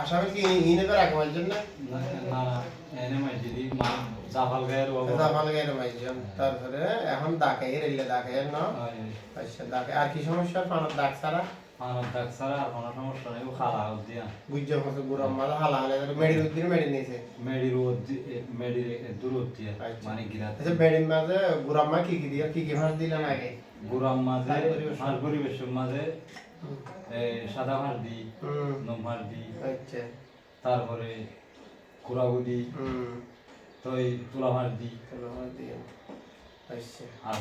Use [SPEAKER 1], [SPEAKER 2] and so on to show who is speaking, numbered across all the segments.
[SPEAKER 1] আসামি কি ইনে করে রাখা মাইজন না?
[SPEAKER 2] না না এনে মাইজি দি মা জাফাল গায়ের বাবা।
[SPEAKER 1] জামাল গায়ের মাইজন তারপরে এখন দাকে না? আচ্ছা দাকে। আর কি সমস্যা?
[SPEAKER 2] আর কোনো নেই ও খালা দিয়া।
[SPEAKER 1] বুঝছ কত হালা হালে মেডির উদ্দিন মেডি নিয়েছে?
[SPEAKER 2] মেডি রোদ মেডি দূর দিয়া। মানে গিরাত
[SPEAKER 1] আচ্ছা মেডির মাঝে গুড়াম মা কি কি দিয়ে কি কি ভাস দিলেন আগে?
[SPEAKER 2] গুরাম মাঝে। আর পরিবেশের মাঝে সাদা ভার দি
[SPEAKER 1] হুম।
[SPEAKER 2] নম ভার দি
[SPEAKER 1] আচ্ছা।
[SPEAKER 2] তারপরে কুড়াগুদি
[SPEAKER 1] হুম।
[SPEAKER 2] তো এই তুলা ভার দি
[SPEAKER 1] চলো আমার দিয়ে আচ্ছা
[SPEAKER 2] আর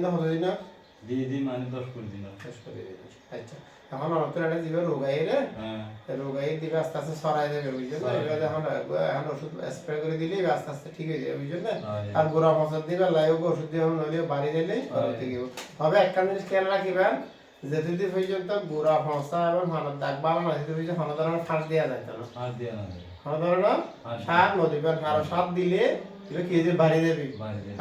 [SPEAKER 1] তো হতো
[SPEAKER 2] দিয়ে দিই মানে দশ কুড়ি দিন
[SPEAKER 1] আচ্ছা। এখন অনেক একটা দিবে রোগাই রে।
[SPEAKER 2] হ্যাঁ।
[SPEAKER 1] রোগাই দিবে আস্তে আস্তে সরাই দেবে বুঝছেন না এবার এখন এখন ওষুধ স্প্রে করে দিলে আস্তে আস্তে ঠিক হয়ে যাবে বুঝছেন না আর গোড়া মশলা দিবে লাইভ ওষুধ দিয়ে নইলে বাড়ি দিলে তবে একটা জিনিস খেয়াল রাখিবেন যেতে পর্যন্ত গোড়া ফসা এবং হানার দাগ বাড়া না সেতে পর্যন্ত হানা ধরনের ফাঁস দেওয়া যায় না
[SPEAKER 2] আর দিয়ে না যায়।
[SPEAKER 1] হানা ধরনের
[SPEAKER 2] আর
[SPEAKER 1] সার নদীবেন আরও সার দিলে এবার কি যে বাড়ি দেবে।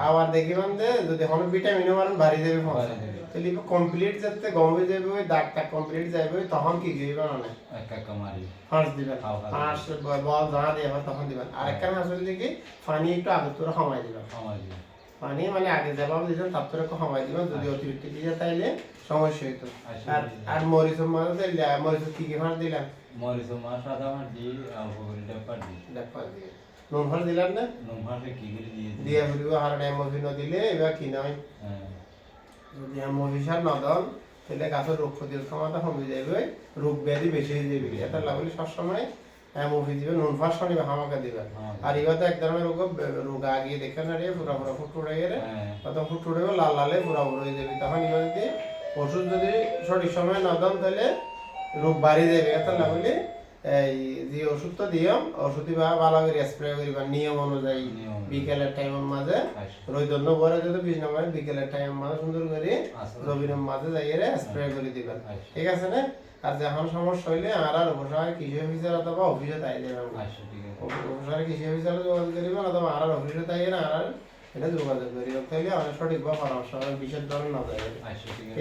[SPEAKER 1] আবার দেখিবেন যে যদি হন ভিটামিনও মারেন বাড়ি দেবে ফসা
[SPEAKER 2] বাড়ি দেবে।
[SPEAKER 1] তাহলে কমপ্লিট যাতে গমে যাবে ওই দাগ টাগ কমপ্লিট যাবে তখন কি দিবেন অনেক
[SPEAKER 2] এক একা মারি
[SPEAKER 1] ফাঁস দিবেন। ফাঁস বল জানা দিয়ে তখন দিবেন আর একটা আসলে দিকে পানি একটু আগে তোরা সময় দিবেন
[SPEAKER 2] আমার দিয়ে।
[SPEAKER 1] পানি মানে আগে যেভাবে দিতেন তার থেকে সময় দিবেন যদি অতিরিক্ত দিয়ে তাইলে সমস্যা হইতো।
[SPEAKER 2] আচ্ছা,
[SPEAKER 1] আর আর মরিচ মাঝে দিলে মরিচ কি কি ফাঁস দিলাম?
[SPEAKER 2] মরিচ মা সাদা ভার দি অল্প করে ডাব্বা দি
[SPEAKER 1] দেখবার দিয়ে। নুন ফাঁস দিলাম না?
[SPEAKER 2] নুন ভারে কি করে দিয়ে।
[SPEAKER 1] দিয়ে ফুলবে হার টাইম মফিন দিলে এবার কি নয়
[SPEAKER 2] হ্যাঁ।
[SPEAKER 1] যদি মফিসার নদন তাহলে গাছের রোগ প্রতিরোধ ক্ষমতা কমে যাবে রোগ ব্যাধি বেশি হয়ে যাবে এটা লাগলে সবসময় মফি দিবে। নুন ফাঁস শনিবে হামাকে দিবেন আর এবার তো এক ধরনের রোগ রোগ আগিয়ে দেখে না রে পুরা পুরা ফুট ফুটে গেলে।
[SPEAKER 2] হ্যাঁ
[SPEAKER 1] তখন ফুট উড়ে লাল লালে পুরা উড়ে হয়ে যাবে। তখন ইবা যদি ওষুধ যদি সঠিক সময় না দাম তাহলে রোগ বাড়িয়ে দেবে। এত না বলি এই যে ওষুধটা বা ভালো করে স্প্রে করিবা নিয়ম অনুযায়ী বিকেলের টাইমের মাঝে।
[SPEAKER 2] আচ্ছা।
[SPEAKER 1] রৈদন্য পরে যদি বিশ নম্বরে বিকেলের টাইমের মাঝে সুন্দর করে
[SPEAKER 2] আচ্ছা।
[SPEAKER 1] রবিনের মাঝে যাইয়ে স্প্রে করে দিবেন।
[SPEAKER 2] আচ্ছা।
[SPEAKER 1] ঠিক আছে না? আর যখন সমস্যা হইলে আর আর কৃষি অফিসার অথবা অফিসে তাই দেবেন।
[SPEAKER 2] আচ্ছা
[SPEAKER 1] কৃষি অফিসারে যোগাযোগ করিবেন অথবা আর আর অফিসে তাই আর আর এটা যোগাযোগ করিবেন। তাইলে অনেক সঠিকভাবে পরামর্শ বিশেষ ধরনের না যায়
[SPEAKER 2] আচ্ছা